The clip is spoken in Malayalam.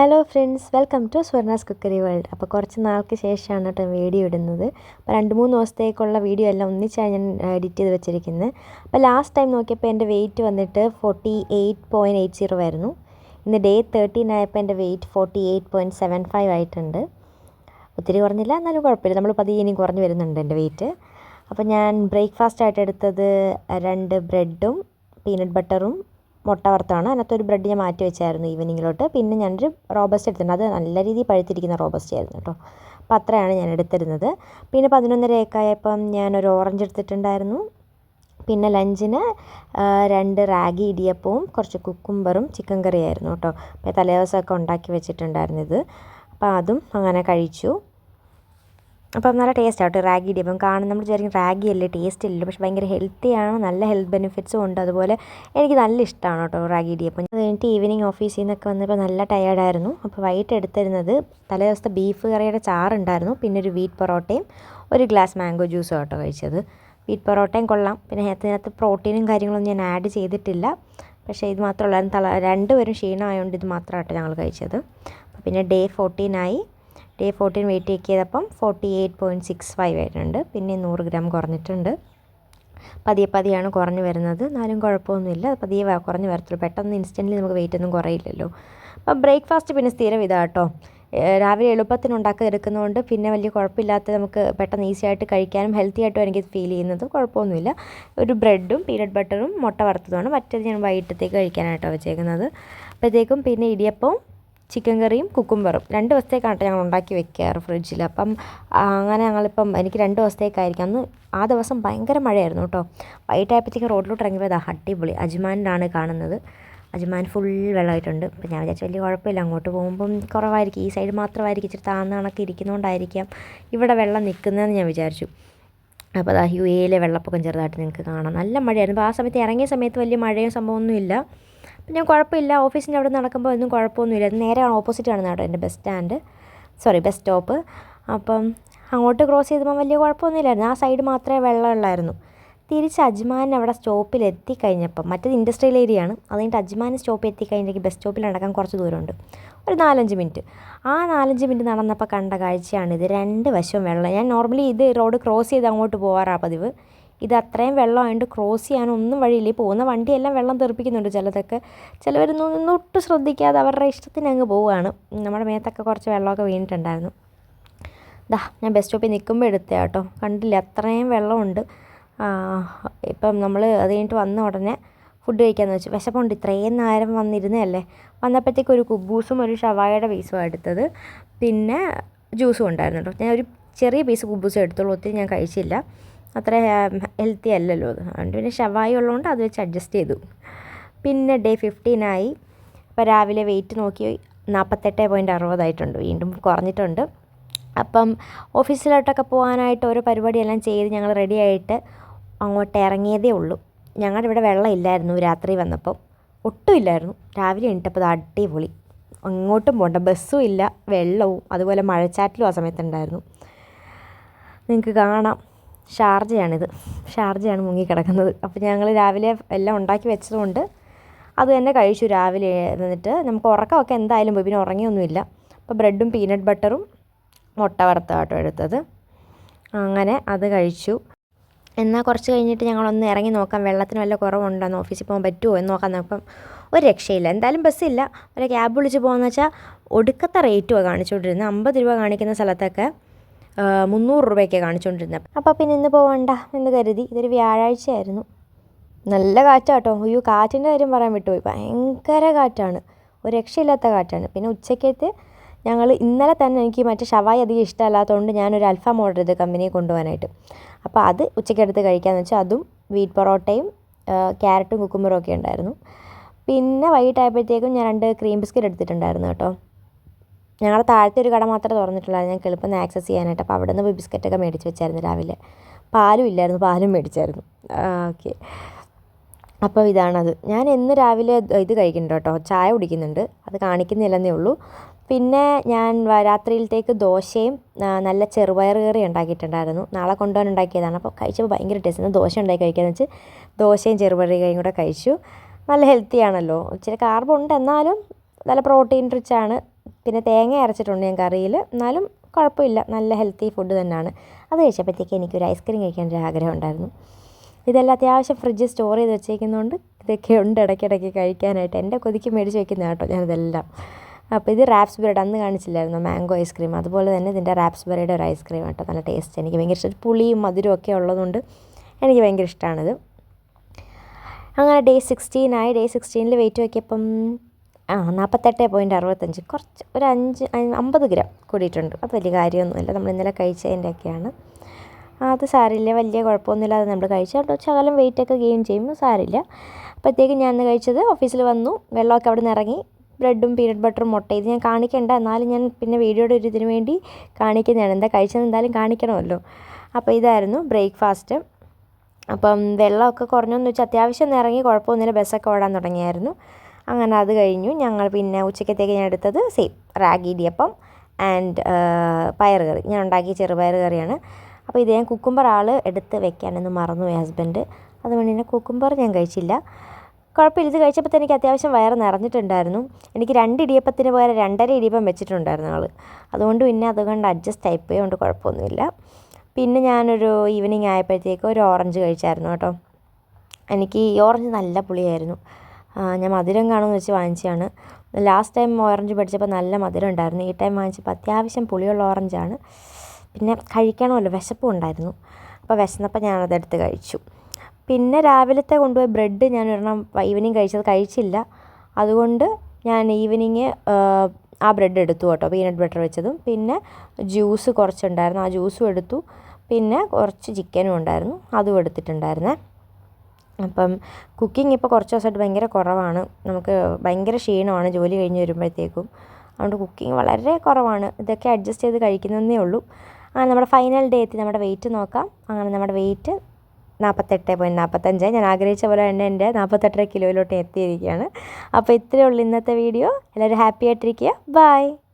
Hello friends welcome to Swarna's cookery world അപ്പോൾ കുറച്ച് നാൾക്ക് ശേഷമാണ് കേട്ടോ വീഡിയോ ഇടുന്നത്. അപ്പോൾ രണ്ട് മൂന്ന് ദിവസത്തേക്കുള്ള വീഡിയോ എല്ലാം ഒന്നിച്ചാണ് ഞാൻ എഡിറ്റ് ചെയ്ത് വെച്ചിരിക്കുന്നത് അപ്പോൾ ലാസ്റ്റ് ടൈം നോക്കിയപ്പോൾ എന്റെ വെയിറ്റ് വന്നിട്ട് forty eight point eight zero ആയിരുന്നു. ഇന്ന് ഡേ തേർട്ടീൻ ആയപ്പോൾ എന്റെ weight forty eight point seven five ആയിട്ടുണ്ട്. ഒത്തിരി കുറഞ്ഞില്ല എന്നാലും കുഴപ്പമില്ല. നമ്മൾ പതിയെ ഇനി കുറഞ്ഞ് വരുന്നുണ്ട് എന്റെ വെയിറ്റ് അപ്പോൾ ഞാൻ ബ്രേക്ക്ഫാസ്റ്റ് ആയിട്ട് എടുത്തത് രണ്ട് ബ്രെഡും പീനട്ട് ബട്ടറും മുട്ട വറുത്താണ് അതിനകത്തൊരു ബ്രെഡ് ഞാൻ മാറ്റി വെച്ചായിരുന്നു ഈവനിങ്ങിലോട്ട് പിന്നെ ഞാനൊരു റോബസ്റ്റ് എടുത്തിട്ടുണ്ട്. അത് നല്ല രീതിയിൽ പഴുത്തിരിക്കുന്ന റോബസ്റ്റ് ആയിരുന്നു കേട്ടോ. അപ്പോൾ അത്രയാണ് ഞാൻ എടുത്തിരുന്നത്. പിന്നെ പതിനൊന്നരയൊക്കെ ആയപ്പം ഞാനൊരു ഓറഞ്ച് എടുത്തിട്ടുണ്ടായിരുന്നു. പിന്നെ ലഞ്ചിന് രണ്ട് റാഗി ഇടിയപ്പവും കുറച്ച് കുക്കുംബറും ചിക്കൻ കറിയായിരുന്നു കേട്ടോ. അപ്പോൾ തലേദിവസമൊക്കെ ഉണ്ടാക്കി വെച്ചിട്ടുണ്ടായിരുന്നു ഇത്. അപ്പോൾ അതും അങ്ങനെ കഴിച്ചു. അപ്പം നല്ല ടേസ്റ്റ് ആട്ടോ. റാഗി ഇടിയപ്പം കാണുന്ന നമ്മൾ വിചാരിക്കും റാഗി അല്ലേ ടേസ്റ്റ് ഇല്ല പക്ഷെ ഭയങ്കര ഹെൽത്തിയാണ് നല്ല ഹെൽത്ത് ബെനിഫിറ്റ്സും ഉണ്ട്. അതുപോലെ എനിക്ക് നല്ല ഇഷ്ടമാണ് കേട്ടോ റാഗി ഇടിയപ്പം അത് കഴിഞ്ഞിട്ട് ഈവനിങ് ഓഫീസിൽ നിന്നൊക്കെ വന്നപ്പോൾ നല്ല ടയേർഡായിരുന്നു അപ്പോൾ വൈകിട്ട് എടുത്തിരുന്നത് തലേ ദിവസത്തെ ബീഫ് കറിയുടെ ചാറുണ്ടായിരുന്നു. പിന്നെ ഒരു വീറ്റ് പൊറോട്ടയും ഒരു ഗ്ലാസ് മാംഗോ ജ്യൂസും കേട്ടോ കഴിച്ചത്. വീറ്റ് പൊറോട്ടയും കൊള്ളാം. പിന്നെ അതിനകത്ത് പ്രോട്ടീനും കാര്യങ്ങളൊന്നും ഞാൻ ആഡ് ചെയ്തിട്ടില്ല. പക്ഷേ ഇത് മാത്രമല്ല തല രണ്ടുപേരും ക്ഷീണമായതുകൊണ്ട് ഇത് മാത്രമായിട്ട് ഞങ്ങൾ കഴിച്ചത്. പിന്നെ ഡേ ഫോർട്ടീനായി ഡേ ഫോർട്ടീൻ വെയിറ്റ് ചെക്ക് ചെയ്തപ്പം forty eight point six five ആയിട്ടുണ്ട്. പിന്നെ നൂറ് ഗ്രാം കുറഞ്ഞിട്ടുണ്ട്. പതിയെ പതിയാണ് കുറഞ്ഞു വരുന്നത്. എന്നാലും കുഴപ്പമൊന്നുമില്ല. പതിയെ കുറഞ്ഞു വരത്തുള്ളൂ. പെട്ടെന്ന് ഇൻസ്റ്റന്റ്ലി നമുക്ക് വെയിറ്റ് ഒന്നും കുറയില്ലല്ലോ. അപ്പം ബ്രേക്ക്ഫാസ്റ്റ് പിന്നെ സ്ഥിരം ഇതാട്ടോ രാവിലെ എളുപ്പത്തിന് ഉണ്ടാക്കി എടുക്കുന്നതുകൊണ്ട് പിന്നെ വലിയ കുഴപ്പമില്ലാത്ത നമുക്ക് പെട്ടെന്ന് ഈസി ആയിട്ട് കഴിക്കാനും ഹെൽത്തി ആയിട്ടും എനിക്ക് ഫീൽ ചെയ്യുന്നത്. കുഴപ്പമൊന്നുമില്ല. ഒരു ബ്രെഡും പീനട്ട് ബട്ടറും മുട്ട വറുത്തതുമാണ്. മറ്റേത് ഞാൻ വൈകിട്ടത്തേക്ക് കഴിക്കാനായിട്ടാണ് വെച്ചേക്കുന്നത്. അപ്പോഴത്തേക്കും പിന്നെ ഇടിയപ്പവും ചിക്കൻ കറിയും കുക്കുംബറും. രണ്ട് ദിവസത്തേക്കാണ് ഞങ്ങൾ ഉണ്ടാക്കി വെക്കാറ് ഫ്രിഡ്ജിൽ അപ്പം അങ്ങനെ ഞങ്ങളിപ്പം എനിക്ക് രണ്ട് ദിവസത്തേക്കായിരിക്കും. അന്ന് ആ ദിവസം ഭയങ്കര മഴയായിരുന്നു കേട്ടോ. വൈകിട്ടായപ്പോഴത്തേക്ക് റോഡിലോട്ട് ഇറങ്ങിയത് അടിപൊളി. അജ്മാനിലാണ് കാണുന്നത്. അജ്മാൻ ഫുൾ വെള്ളമായിട്ടുണ്ട്. അപ്പം ഞാൻ വിചാരിച്ചു വലിയ കുഴപ്പമില്ല അങ്ങോട്ട് പോകുമ്പം കുറവായിരിക്കും. ഈ സൈഡ് മാത്രമായിരിക്കും ഇച്ചിരി താഴ്ന്ന കണക്ക് ഇരിക്കുന്നതുകൊണ്ടായിരിക്കാം ഇവിടെ വെള്ളം നിൽക്കുന്നതെന്ന് ഞാൻ വിചാരിച്ചു. അപ്പോൾ അതാ യു എയിലെ വെള്ളപ്പൊക്കം ചെറുതായിട്ട് നിങ്ങൾക്ക് കാണാം. നല്ല മഴയായിരുന്നു. അപ്പോൾ ആ സമയത്ത് ഇറങ്ങിയ സമയത്ത് വലിയ മഴയും സംഭവമൊന്നുമില്ല. ഞാൻ കുഴപ്പമില്ല. ഓഫീസിന്റെ അവിടെ നടക്കുമ്പോൾ ഒന്നും കുഴപ്പമൊന്നുമില്ല. നേരെ ഓപ്പോസിറ്റ് ആണ് കേട്ടോ എന്റെ bus stand. Sorry bus stop. അപ്പം അങ്ങോട്ട് ക്രോസ് ചെയ്തപ്പോൾ വലിയ കുഴപ്പമൊന്നുമില്ലായിരുന്നു. ആ സൈഡ് മാത്രമേ വെള്ളമുള്ളായിരുന്നു. തിരിച്ച് അജ്മാൻ അവിടെ സ്റ്റോപ്പിൽ എത്തിക്കഴിഞ്ഞപ്പം മറ്റേത് ഇൻഡസ്ട്രിയൽ ഏരിയ ആണ് അത് കഴിഞ്ഞിട്ട് അജ്മാൻ സ്റ്റോപ്പിൽ എത്തിക്കഴിഞ്ഞെങ്കിൽ ബസ് സ്റ്റോപ്പിൽ നടക്കാൻ കുറച്ച് ദൂരമുണ്ട്. ഒരു നാലഞ്ച് മിനിറ്റ്. ആ നാലഞ്ച് മിനിറ്റ് നടന്നപ്പോൾ കണ്ട കാഴ്ചയാണിത്. രണ്ട് വശവും വെള്ളം. ഞാൻ നോർമലി ഇത് റോഡ് ക്രോസ് ചെയ്ത് അങ്ങോട്ട് പോകാറാണ് പതിവ്. ഇത് അത്രയും വെള്ളമായതുകൊണ്ട് ക്രോസ് ചെയ്യാനൊന്നും വഴിയില്ല. ഈ പോകുന്ന വണ്ടിയെല്ലാം വെള്ളം തെറിപ്പിക്കുന്നുണ്ട് ചിലതൊക്കെ. ചിലവരൊന്നും ഒട്ടും ശ്രദ്ധിക്കാതെ അവരുടെ ഇഷ്ടത്തിന് അങ്ങ് പോവുകയാണ്. നമ്മുടെ മേത്തൊക്കെ കുറച്ച് വെള്ളമൊക്കെ വീണിട്ടുണ്ടായിരുന്നു. ദാ ഞാൻ ബസ് സ്റ്റോപ്പിൽ നിൽക്കുമ്പോൾ എടുത്തേ കേട്ടോ. കണ്ടില്ല അത്രയും വെള്ളമുണ്ട്. ഇപ്പം നമ്മൾ അത് കഴിഞ്ഞിട്ട് വന്ന ഉടനെ ഫുഡ് കഴിക്കാമെന്ന് വെച്ചു. വിശപ്പുണ്ട്. ഇത്രയും നേരം വന്നിരുന്നതല്ലേ? വന്നപ്പോഴത്തേക്ക് ഒരു കുബൂസും ഒരു ഷവായയുടെ പീസും എടുത്തത്. പിന്നെ ജ്യൂസും ഉണ്ടായിരുന്നു കേട്ടോ. ഞാൻ ഒരു ചെറിയ പീസ് കുബൂസും എടുത്തോളൂ ഒത്തിരി ഞാൻ കഴിച്ചില്ല. അത്ര ഹെൽത്തി അല്ലല്ലോ അത്. അതുകൊണ്ട് പിന്നെ ഷവായി ഉള്ളതുകൊണ്ട് അത് വെച്ച് അഡ്ജസ്റ്റ് ചെയ്തു. പിന്നെ ഡേ ഫിഫ്റ്റീനായി അപ്പോൾ രാവിലെ വെയിറ്റ് നോക്കി നാൽപ്പത്തെട്ട് പോയിന്റ് അറുപതായിട്ടുണ്ട് വീണ്ടും കുറഞ്ഞിട്ടുണ്ട്. അപ്പം ഓഫീസിലോട്ടൊക്കെ പോകാനായിട്ട് ഓരോ പരിപാടിയെല്ലാം ചെയ്ത് ഞങ്ങൾ റെഡി ആയിട്ട് അങ്ങോട്ട് ഇറങ്ങിയതേ ഉള്ളൂ. ഞങ്ങളുടെ ഇവിടെ വെള്ളം ഇല്ലായിരുന്നു രാത്രി വന്നപ്പം. ഒട്ടും ഇല്ലായിരുന്നു. രാവിലെ എണീറ്റപ്പോൾ അടിപൊളി. അങ്ങോട്ടും പോകണ്ട ബസ്സും ഇല്ല വെള്ളവും അതുപോലെ മഴച്ചാറ്റിലും ആ സമയത്തുണ്ടായിരുന്നു. നിങ്ങൾക്ക് കാണാം. ഷാർജയാണിത്. ഷാർജയാണ് മുങ്ങിക്കിടക്കുന്നത്. അപ്പോൾ ഞങ്ങൾ രാവിലെ എല്ലാം ഉണ്ടാക്കി വെച്ചതുകൊണ്ട് അത് തന്നെ കഴിച്ചു രാവിലെ എന്നിട്ട് നമുക്ക് ഉറക്കമൊക്കെ എന്തായാലും പോയി. പിന്നെ ഉറങ്ങിയൊന്നുമില്ല. അപ്പോൾ ബ്രെഡും പീനട്ട് ബട്ടറും മുട്ട വറുത്തതാട്ടോ എടുത്തത്. അങ്ങനെ അത് കഴിച്ചു. എന്നാൽ കുറച്ച് കഴിഞ്ഞിട്ട് ഞങ്ങളൊന്ന് ഇറങ്ങി നോക്കാം. വെള്ളത്തിന് വല്ല കുറവുണ്ടോ എന്ന് ഓഫീസിൽ പോകാൻ പറ്റുമോ എന്ന് നോക്കാം. ഒരു രക്ഷയില്ല. എന്തായാലും ബസ്സില്ല ഒരു ക്യാബ് വിളിച്ച് പോകുന്ന വെച്ചാൽ ഒടുക്കത്തെ റേറ്റുമാണ് കാണിച്ചുകൊണ്ടിരുന്നത്. അമ്പത് രൂപ കാണിക്കുന്ന സ്ഥലത്തൊക്കെ മുന്നൂറ് രൂപയൊക്കെ കാണിച്ചുകൊണ്ടിരുന്നത് അപ്പോൾ പിന്നെ ഇന്ന് പോകണ്ട എന്ന് കരുതി ഇതൊരു വ്യാഴാഴ്ചയായിരുന്നു. നല്ല കാറ്റാട്ടോ. അയ്യോ കാറ്റിന്റെ കാര്യം പറയാൻ വിട്ടുപോയി. ഭയങ്കര കാറ്റാണ്. ഒരു രക്ഷയില്ലാത്ത കാറ്റാണ്. പിന്നെ ഉച്ചക്കത്തെ ഞങ്ങൾ ഇന്നലെ തന്നെ എനിക്ക് മറ്റേ ഷവായി അധികം ഇഷ്ടമല്ലാത്തതുകൊണ്ട് ഞാനൊരു അൽഫാം ഓർഡർ ചെയ്ത് കമ്പനിയെ കൊണ്ടുപോകാനായിട്ട്. അപ്പോൾ അത് ഉച്ചയ്ക്കെടുത്ത് കഴിക്കാമെന്ന് വെച്ചാൽ അതും വീറ്റ് പൊറോട്ടയും ക്യാരറ്റും കുക്കുമ്പറും ഒക്കെ ഉണ്ടായിരുന്നു. പിന്നെ വൈകിട്ടായപ്പോഴത്തേക്കും ഞാൻ രണ്ട് ക്രീം ബിസ്ക്കറ്റ് എടുത്തിട്ടുണ്ടായിരുന്നു കേട്ടോ. ഞങ്ങളുടെ താഴത്തെ ഒരു കട മാത്രമേ തുറന്നിട്ടുള്ളൂ ഞങ്ങൾക്ക് എളുപ്പം ആക്സസ് ചെയ്യാനായിട്ട്. അപ്പോൾ അവിടെ നിന്ന് പോയി ബിസ്ക്കറ്റൊക്കെ മേടിച്ച് വെച്ചായിരുന്നു രാവിലെ. പാലും ഇല്ലായിരുന്നു. പാലും മേടിച്ചായിരുന്നു. ഓക്കെ അപ്പോൾ ഇതാണത്. ഞാൻ എന്ന് രാവിലെ ഇത് കഴിക്കുന്നുണ്ട് കേട്ടോ. ചായ കുടിക്കുന്നുണ്ട്. അത് കാണിക്കുന്നില്ലെന്നേ ഉള്ളൂ. പിന്നെ ഞാൻ രാത്രിയിലത്തേക്ക് ദോശയും നല്ല ചെറുപയർ കറി ഉണ്ടാക്കിയിട്ടുണ്ടായിരുന്നു. നാളെ കൊണ്ടുപോകാൻ ഉണ്ടാക്കിയതാണ് അപ്പോൾ കഴിച്ചപ്പോൾ ഭയങ്കര ടേസ്റ്റ് ദോശ ഉണ്ടാക്കി കഴിക്കാന്ന് വെച്ച് ദോശയും ചെറുപയർ കറിയും കൂടെ കഴിച്ചു. നല്ല ഹെൽത്തി ആണല്ലോ. ഇച്ചിരി കാർബ് ഉണ്ട്. എന്നാലും നല്ല പ്രോട്ടീൻ റിച്ച് ആണ്. പിന്നെ തേങ്ങ അരച്ചിട്ടുണ്ട് ഞാൻ കറിയിൽ. എന്നാലും കുഴപ്പമില്ല. നല്ല ഹെൽത്തി ഫുഡ് തന്നെയാണ്. അത് കഴിച്ചപ്പോഴത്തേക്ക് എനിക്കൊരു ഐസ്ക്രീം കഴിക്കാൻ ഒരു ആഗ്രഹം ഉണ്ടായിരുന്നു. ഇതെല്ലാം അത്യാവശ്യം ഫ്രിഡ്ജിൽ സ്റ്റോർ ചെയ്ത് വെച്ചേക്കുന്നതുകൊണ്ട് ഇതൊക്കെ ഉണ്ട് ഇടയ്ക്കിടയ്ക്ക് കഴിക്കാനായിട്ട്. എന്റെ കൊതിക്ക് മേടിച്ച് വെക്കുന്ന കേട്ടോ ഞാനിതെല്ലാം. അപ്പോൾ ഇത് റാപ്സ് ബെറിയുടെ അന്ന് കാണിച്ചില്ലായിരുന്നു? മാംഗോ ഐസ്ക്രീം അതുപോലെ തന്നെ ഇതിന്റെ റാപ്സ് ബെറിയുടെ ഒരു ഐസ്ക്രീം കേട്ടോ നല്ല ടേസ്റ്റ് എനിക്ക് ഭയങ്കര ഇഷ്ടം. പുളിയും മധുരവും ഒക്കെ ഉള്ളതുകൊണ്ട് എനിക്ക് ഭയങ്കര ഇഷ്ടമാണിത് അങ്ങനെ ഡേ സിക്സ്റ്റീൻ ആയി. ഡേ സിക്സ്റ്റീനിൽ വെയിറ്റ് നോക്കിയപ്പം ആ നാൽപ്പത്തെട്ട് പോയിന്റ് അറുപത്തഞ്ച്. കുറച്ച് ഒരു അഞ്ച് അമ്പത് ഗ്രാം കൂടിയിട്ടുണ്ട്. അത് വലിയ കാര്യമൊന്നുമില്ല. നമ്മൾ ഇന്നലെ കഴിച്ചതിന്റെയൊക്കെയാണ്. അത് സാരില്ല. വലിയ കുഴപ്പമൊന്നുമില്ലാതെ നമ്മൾ കഴിച്ചാൽ ശകലം വെയിറ്റൊക്കെ ഗെയിൻ ചെയ്യുമ്പോൾ സാരില്ല. അപ്പോഴത്തേക്കും ഞാൻ ഇന്ന് കഴിച്ചത് ഓഫീസിൽ വന്നു. വെള്ളമൊക്കെ അവിടെ നിന്ന് ഇറങ്ങി ബ്രെഡും പീനട്ട് ബട്ടറും മുട്ട ഇത് ഞാൻ കാണിക്കേണ്ട. എന്നാലും ഞാൻ പിന്നെ വീഡിയോയുടെ ഒരു ഇതിന് വേണ്ടി കാണിക്കുന്നതാണ്. എന്താ കഴിച്ചത് എന്തായാലും കാണിക്കണമല്ലോ. അപ്പോൾ ഇതായിരുന്നു ബ്രേക്ക്ഫാസ്റ്റ് അപ്പം വെള്ളമൊക്കെ കുറഞ്ഞെന്ന് വെച്ചാൽ അത്യാവശ്യം ഇറങ്ങി. കുഴപ്പമൊന്നുമില്ല. ബസ്സൊക്കെ ഓടാൻ തുടങ്ങിയായിരുന്നു. അങ്ങനെ അത് കഴിഞ്ഞു. ഞങ്ങൾ പിന്നെ ഉച്ചക്കത്തേക്ക് ഞാൻ എടുത്തത് സെയിം റാഗി ഇടിയപ്പം ആൻഡ് പയർ കറി. ഞാൻ ഉണ്ടാക്കിയ ചെറുപയർ കറിയാണ്. അപ്പോൾ ഇത് ഞാൻ കുക്കുംബർ ആൾ എടുത്ത് വെക്കാനെന്ന് മറന്നുപോയി ഹസ്ബൻഡ് അതുകൊണ്ട് തന്നെ കുക്കുംബർ ഞാൻ കഴിച്ചില്ല. കുഴപ്പമില്ല. ഇത് കഴിച്ചപ്പോൾ തന്നെ എനിക്ക് അത്യാവശ്യം വയറ് നിറഞ്ഞിട്ടുണ്ടായിരുന്നു. എനിക്ക് രണ്ട് ഇടിയപ്പത്തിന് പകരം രണ്ടര ഇടിയപ്പം വെച്ചിട്ടുണ്ടായിരുന്നു ആൾ അതുകൊണ്ട് പിന്നെ അതുകൊണ്ട് അഡ്ജസ്റ്റ് ആയിപ്പോയി കൊണ്ട് കുഴപ്പമൊന്നുമില്ല. പിന്നെ ഞാനൊരു ഈവനിങ് ആയപ്പോഴത്തേക്ക് ഒരു ഓറഞ്ച് കഴിച്ചായിരുന്നു കേട്ടോ. എനിക്ക് ഈ ഓറഞ്ച് നല്ല പുളിയായിരുന്നു. ഞാൻ മധുരം കാണുമെന്ന് വെച്ച് വാങ്ങിച്ചതാണ്. ലാസ്റ്റ് ടൈം ഓറഞ്ച് പഠിച്ചപ്പോൾ നല്ല മധുരം ഉണ്ടായിരുന്നു. ഈ ടൈം വാങ്ങിച്ചപ്പോൾ അത്യാവശ്യം പുളിയുള്ള ഓറഞ്ചാണ് പിന്നെ കഴിക്കണമല്ലോ വിശപ്പും ഉണ്ടായിരുന്നു. അപ്പോൾ വിശന്നപ്പോൾ ഞാനതെടുത്ത് കഴിച്ചു. പിന്നെ രാവിലത്തെ കൊണ്ടുപോയ ബ്രെഡ് ഞാൻ ഒരെണ്ണം ഈവനിങ് കഴിച്ചത് കഴിച്ചില്ല. അതുകൊണ്ട് ഞാൻ ഈവനിങ് ആ ബ്രെഡ് എടുത്തു കേട്ടോ പീനട്ട് ബട്ടർ വെച്ചതും. പിന്നെ ജ്യൂസ് കുറച്ചുണ്ടായിരുന്നു. ആ ജ്യൂസും എടുത്തു. പിന്നെ കുറച്ച് ചിക്കനും ഉണ്ടായിരുന്നു. അതും എടുത്തിട്ടുണ്ടായിരുന്നേ. അപ്പം കുക്കിംഗ് ഇപ്പോൾ കുറച്ച് ദിവസമായിട്ട് ഭയങ്കര കുറവാണ്. നമുക്ക് ഭയങ്കര ക്ഷീണമാണ് ജോലി കഴിഞ്ഞ് വരുമ്പോഴത്തേക്കും. അതുകൊണ്ട് കുക്കിംഗ് വളരെ കുറവാണ്. ഇതൊക്കെ അഡ്ജസ്റ്റ് ചെയ്ത് കഴിക്കുന്നതേ ഉള്ളൂ. അങ്ങനെ നമ്മുടെ ഫൈനൽ ഡേ എത്തി. നമ്മുടെ വെയിറ്റ് നോക്കാം. അങ്ങനെ നമ്മുടെ വെയിറ്റ് നാൽപ്പത്തെട്ട് പോയിന്റ് നാൽപ്പത്തഞ്ച്. ഞാൻ ആഗ്രഹിച്ച പോലെ തന്നെ എന്റെ നാൽപ്പത്തെട്ടര കിലോയിലോട്ട് എത്തിയിരിക്കുകയാണ്. അപ്പോൾ ഇത്രയേ ഉള്ളൂ ഇന്നത്തെ വീഡിയോ. എല്ലാവരും ഹാപ്പി ആയിട്ടിരിക്കുക. ബൈ.